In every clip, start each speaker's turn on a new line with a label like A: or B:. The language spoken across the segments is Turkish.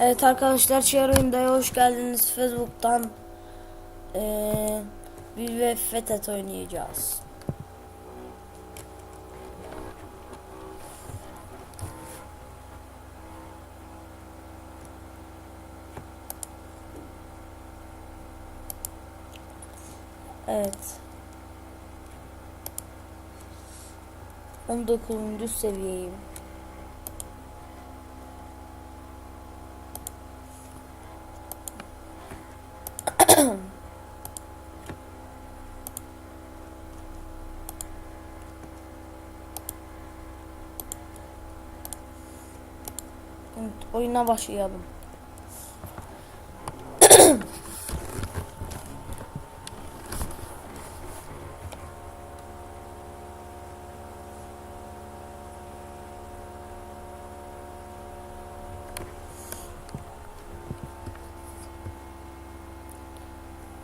A: Evet arkadaşlar Çığır Oyunda'ya hoş geldiniz. Facebook'tan eee bir ve Fethet oynayacağız. Evet. 19. seviyeyim. Evet, oyuna başlayalım.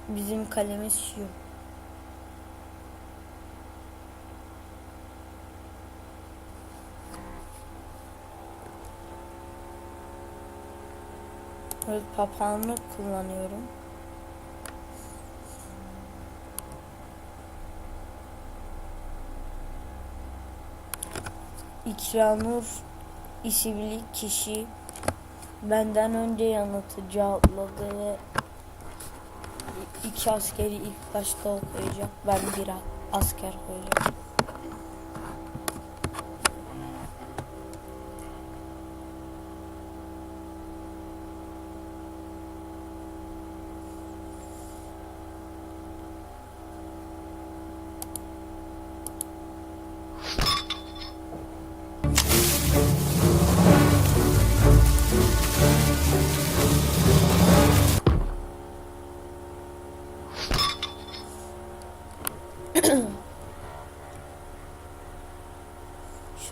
A: Bizim kalemiz şu. Evet, papağanı kullanıyorum. İkranur isimli kişi benden önce yanıtı cevapladı ve iki askeri ilk başta o koyacak. Ben bir asker koyacağım.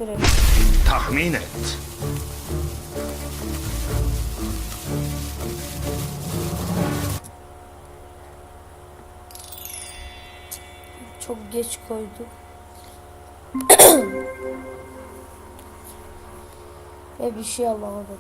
A: Şuraya.
B: Tahmin et.
A: Çok geç koyduk. Ve bir şey alamadım.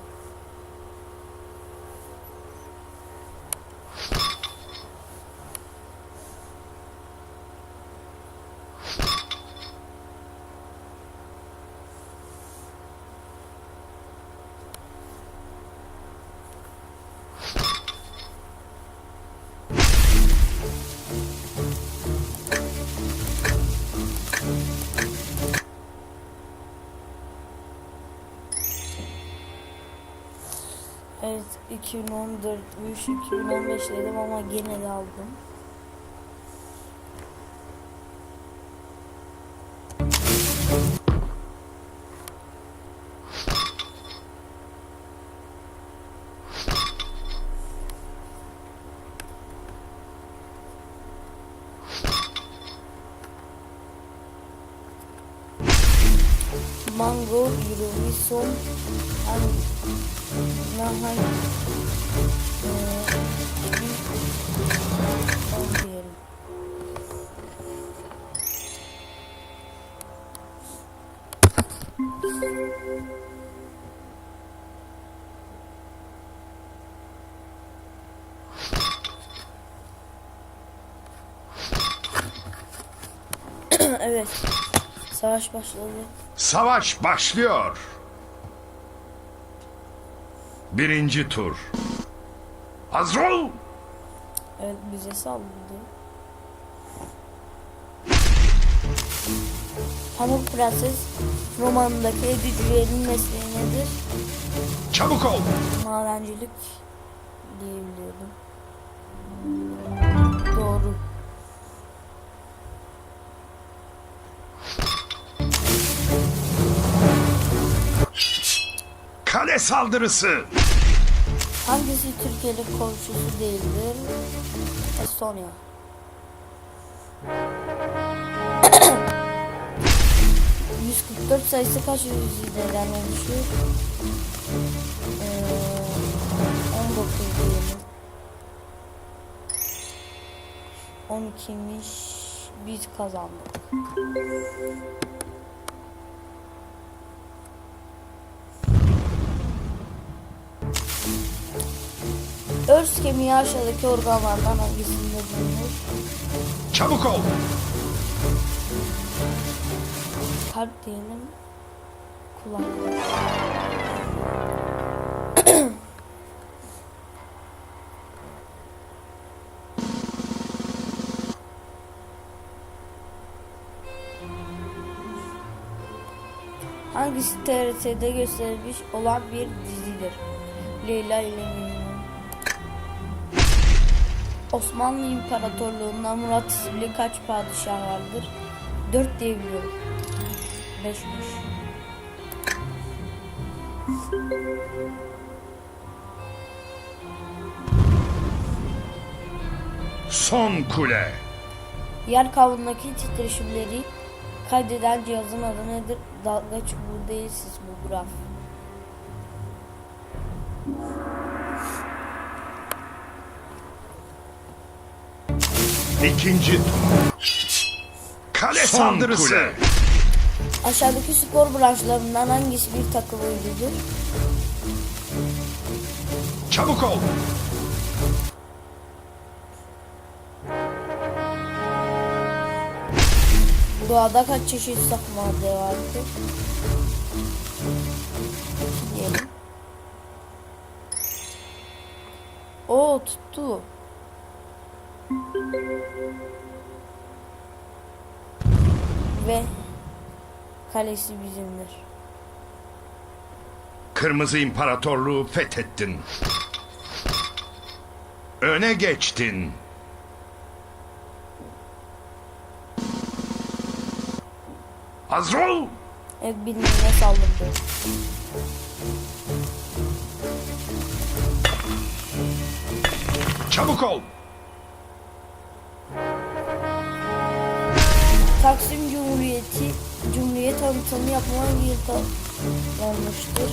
A: Evet 2014 2015 dedim ama gene de aldım. Mango, Eurovision, and Nahay eee diyelim. evet. Savaş başladı.
B: Savaş başlıyor. Birinci tur. Hazır ol.
A: Evet bize saldırdı. Pamuk Prenses romanındaki Edicilerin mesleği nedir?
B: Çabuk ol.
A: Madencilik diyebiliyordum. Doğru.
B: Kale saldırısı.
A: Hangisi Türkiye'nin komşusu değildir? Estonya. ...144 sayısı kaç yüzden oluşuyor? Ee, 19 diyelim. 12'miş. Biz kazandık. Örs kemiği aşağıdaki organlardan hangisinde bulunur?
B: Çabuk ol.
A: Kalp diyelim. Kulak. Hangisi TRT'de gösterilmiş olan bir dizidir? Leyla ile Mecnun. Osmanlı İmparatorluğu'nda Murat isimli kaç padişah vardır? 4 diye biliyorum. 5'miş.
B: Son kule.
A: Yer kabuğundaki titreşimleri kaydeden cihazın adı nedir? Dalga çubuğu değil sismograf.
B: İkinci tur. Kale saldırısı.
A: Aşağıdaki spor branşlarından hangisi bir takım oyuncudur?
B: Çabuk ol.
A: Doğada kaç çeşit saf madde vardır? Diyelim. Oo tuttu. Ve kalesi bizimdir.
B: Kırmızı İmparatorluğu fethettin. Öne geçtin. Hazır ol.
A: Evet bildiğine saldırdı.
B: Çabuk ol.
A: Taksim Cumhuriyeti Cumhuriyet tanıtımı yapma yılda yanlıştır.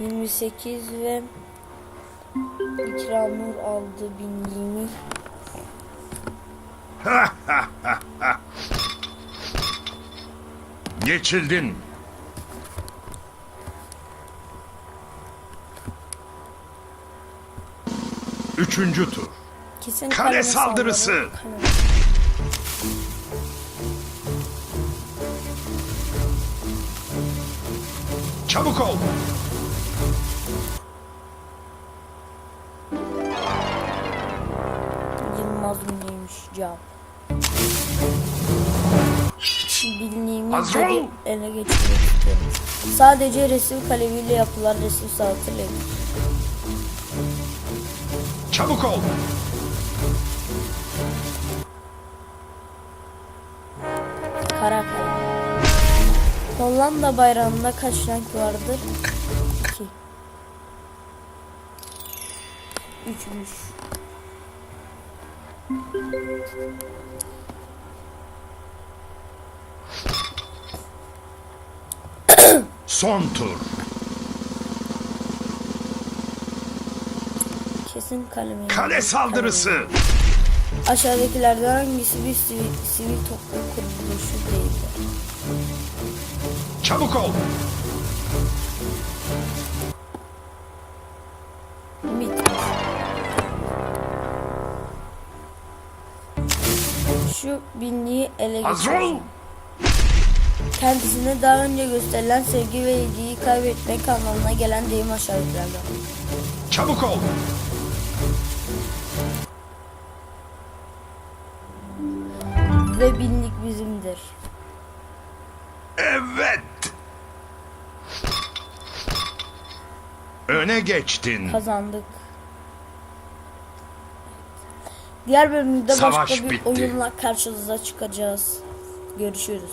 A: Yirmi sekiz ve İkramur aldı bin yirmi.
B: Geçildin. Üçüncü tur.
A: Kesin
B: Kale saldırısı.
A: saldırı, kale.
B: Çabuk ol.
A: Yılmaz Güneymiş cevap. Bildiğimi
B: Hazır ol.
A: geri ele geçirmek istiyorum. Sadece resim kalemiyle yapılan resim sanatı nedir?
B: Çabuk ol.
A: Kara. Hollanda bayrağında kaç renk vardır? 2. Üçmüş.
B: Son tur.
A: Kesin kalemi.
B: Kale saldırısı.
A: Aşağıdakilerden hangisi bir sivil, sivil toplum kuruluşu değildir?
B: Çabuk ol.
A: MİT. Şu binliği ele geçireceğim. Kendisine daha önce gösterilen sevgi ve ilgiyi kaybetmek anlamına gelen deyim aşağıdakilerden.
B: Çabuk ol.
A: Bizimdir.
B: Evet. Öne geçtin.
A: Kazandık. Diğer bölümde
B: Savaş
A: başka bir
B: bitti.
A: oyunla karşınıza çıkacağız. Görüşürüz.